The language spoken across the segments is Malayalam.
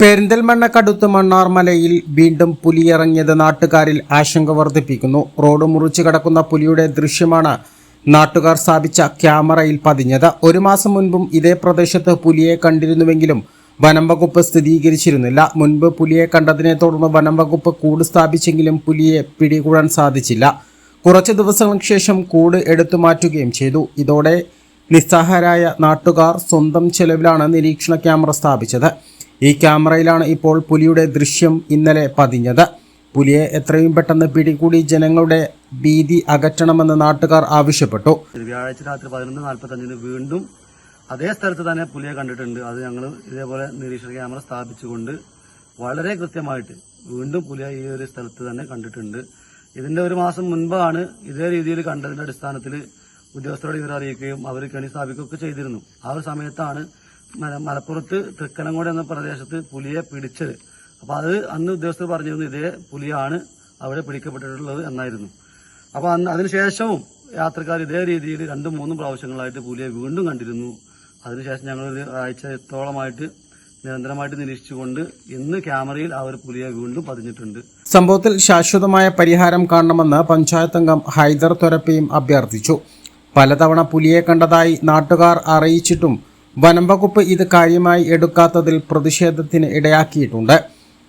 പെരിന്തൽമണ്ണ കടുത്ത് മണ്ണാർ മലയിൽ വീണ്ടും പുലിയിറങ്ങിയത് നാട്ടുകാരിൽ ആശങ്ക വർദ്ധിപ്പിക്കുന്നു. റോഡ് മുറിച്ചു കടക്കുന്ന പുലിയുടെ ദൃശ്യമാണ് നാട്ടുകാർ സ്ഥാപിച്ച ക്യാമറയിൽ പതിഞ്ഞത്. ഒരു മാസം മുൻപും ഇതേ പ്രദേശത്ത് പുലിയെ കണ്ടിരുന്നുവെങ്കിലും വനം വകുപ്പ് സ്ഥിരീകരിച്ചിരുന്നില്ല. മുൻപ് പുലിയെ കണ്ടതിനെ തുടർന്ന് വനം വകുപ്പ് കൂട് സ്ഥാപിച്ചെങ്കിലും പുലിയെ പിടികൂടാൻ സാധിച്ചില്ല. കുറച്ച് ദിവസങ്ങൾക്ക് ശേഷം കൂട് എടുത്തു മാറ്റുകയും ചെയ്തു. ഇതോടെ നിസ്സഹായരായ നാട്ടുകാർ സ്വന്തം ചെലവിലാണ് നിരീക്ഷണ ക്യാമറ സ്ഥാപിച്ചത്. ഈ ക്യാമറയിലാണ് ഇപ്പോൾ പുലിയുടെ ദൃശ്യം ഇന്നലെ പതിഞ്ഞത്. പുലിയെ എത്രയും പെട്ടെന്ന് പിടികൂടി ജനങ്ങളുടെ ഭീതി അകറ്റണമെന്ന് നാട്ടുകാർ ആവശ്യപ്പെട്ടു. വ്യാഴാഴ്ച രാത്രി പതിനൊന്ന് നാൽപ്പത്തഞ്ചിന് വീണ്ടും അതേ സ്ഥലത്ത് തന്നെ പുലിയെ കണ്ടിട്ടുണ്ട്. അത് ഞങ്ങൾ ഇതേപോലെ നിരീക്ഷണ ക്യാമറ സ്ഥാപിച്ചുകൊണ്ട് വളരെ കൃത്യമായിട്ട് വീണ്ടും പുലിയെ ഈ ഒരു സ്ഥലത്ത് തന്നെ കണ്ടിട്ടുണ്ട്. ഇതിന്റെ ഒരു മാസം മുൻപാണ് ഇതേ രീതിയിൽ കണ്ടതിന്റെ അടിസ്ഥാനത്തിൽ ഉദ്യോഗസ്ഥരോട് ഇവർ അറിയിക്കുകയും അവർ കെണി സ്ഥാപിക്കുകയൊക്കെ ചെയ്തിരുന്നു. ആ ഒരു സമയത്താണ് മലപ്പുറത്ത് തൃക്കനങ്ങോട് എന്ന പ്രദേശത്ത് പുലിയെ പിടിച്ചത്. അപ്പോൾ അത് അന്ന് ഉദ്യോഗസ്ഥർ പറഞ്ഞിരുന്നു ഇതേ പുലിയാണ് അവിടെ പിടിക്കപ്പെട്ടിട്ടുള്ളത് എന്നായിരുന്നു. അപ്പോൾ അന്ന് അതിനുശേഷവും യാത്രക്കാർ ഇതേ രീതിയിൽ രണ്ടും മൂന്നും പ്രാവശ്യങ്ങളായിട്ട് പുലിയെ വീണ്ടും കണ്ടിരുന്നു. അതിനുശേഷം ഞങ്ങൾ ഒരു ആഴ്ചത്തോളമായിട്ട് നിരന്തരമായിട്ട് നിരീക്ഷിച്ചുകൊണ്ട് ഇന്ന് ക്യാമറയിൽ ഒരു പുലിയെ വീണ്ടും പതിഞ്ഞിട്ടുണ്ട്. സംഭവത്തിൽ ശാശ്വതമായ പരിഹാരം കാണണമെന്ന് പഞ്ചായത്ത് അംഗം ഹൈദർ തൊരപ്പയും അഭ്യർത്ഥിച്ചു. പലതവണ പുലിയെ കണ്ടതായി നാട്ടുകാർ അറിയിച്ചിട്ടും വനം വകുപ്പ് ഇത് കാര്യമായി എടുക്കാത്തതിൽ പ്രതിഷേധത്തിന് ഇടയാക്കിയിട്ടുണ്ട്.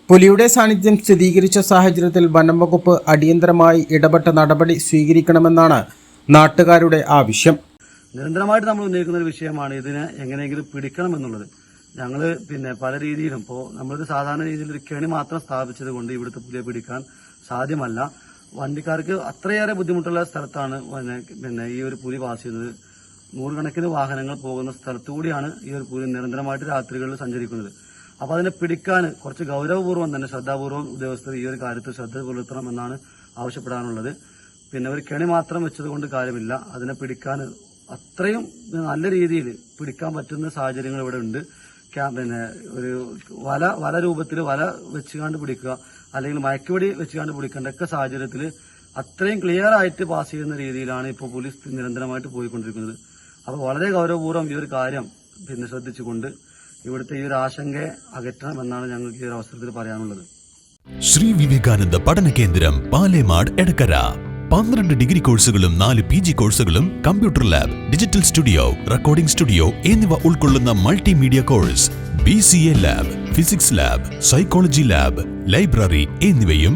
പുലിയുടെ സാന്നിധ്യം സ്ഥിരീകരിച്ച സാഹചര്യത്തിൽ വനം വകുപ്പ് അടിയന്തരമായി ഇടപെട്ട നടപടി സ്വീകരിക്കണമെന്നാണ് നാട്ടുകാരുടെ ആവശ്യം. നിരന്തരമായിട്ട് നമ്മൾ ഉന്നയിക്കുന്ന ഒരു വിഷയമാണ് ഇതിനെ എങ്ങനെയെങ്കിലും പിടിക്കണം എന്നുള്ളത് ഞങ്ങൾ പിന്നെ പല രീതിയിലും ഇപ്പോൾ നമ്മളൊരു സാധാരണ രീതിയിൽ ഒരു കെണി മാത്രം സ്ഥാപിച്ചത് കൊണ്ട് ഇവിടുത്തെ പുലിയെ പിടിക്കാൻ സാധ്യമല്ല. വണ്ടിക്കാർക്ക് അത്രയേറെ ബുദ്ധിമുട്ടുള്ള സ്ഥലത്താണ് പിന്നെ പിന്നെ ഈ ഒരു പുലി പാസ് ചെയ്യുന്നത്. നൂറുകണക്കിന് വാഹനങ്ങൾ പോകുന്ന സ്ഥലത്തുകൂടിയാണ് ഈ ഒരു പുലി നിരന്തരമായിട്ട് രാത്രികളിൽ സഞ്ചരിക്കുന്നത്. അപ്പോൾ അതിനെ പിടിക്കാൻ കുറച്ച് ഗൗരവപൂർവം തന്നെ ശ്രദ്ധാപൂർവം ഉദ്യോഗസ്ഥർ ഈ ഒരു കാര്യത്തിൽ ശ്രദ്ധ പുലർത്തണം എന്നാണ് ആവശ്യപ്പെടാനുള്ളത്. പിന്നെ ഒരു കെണി മാത്രം വെച്ചതുകൊണ്ട് കാര്യമില്ല. അതിനെ പിടിക്കാൻ അത്രയും നല്ല രീതിയിൽ പിടിക്കാൻ പറ്റുന്ന സാഹചര്യങ്ങൾ ഇവിടെ ഉണ്ട്. പിന്നെ ഒരു വല വല രൂപത്തിൽ വല വെച്ചുകാണ്ട് പിടിക്കുക അല്ലെങ്കിൽ മയക്കുപടി വെച്ചുകാണ്ട് പിടിക്കേണ്ട ഒക്കെ സാഹചര്യത്തിൽ അത്രയും ക്ലിയർ ആയിട്ട് പാസ് ചെയ്യുന്ന രീതിയിലാണ് ഇപ്പോൾ പോലീസ് നിരന്തരമായിട്ട് പോയിക്കൊണ്ടിരിക്കുന്നത്. അപ്പോൾ വളരെ ഗൗരവപൂർവം ഈ ഒരു കാര്യം പിന്നെ ശ്രദ്ധിച്ചുകൊണ്ട് ഇവിടുത്തെ ഈ ഒരു ആശങ്കയെ അകറ്റണം എന്നാണ് ഞങ്ങൾക്ക് ഈ ഒരു അവസരത്തിൽ പറയാനുള്ളത്. ശ്രീ വിവേകാനന്ദ പഠന കേന്ദ്രം പാലേമാട് എടക്കര. പന്ത്രണ്ട് ഡിഗ്രി കോഴ്സുകളും നാല് പി ജി കോഴ്സുകളും computer lab digital studio recording studio എന്നിവ ഉൾക്കൊള്ളുന്ന multimedia course B C A lab physics lab psychology lab library എന്നിവയും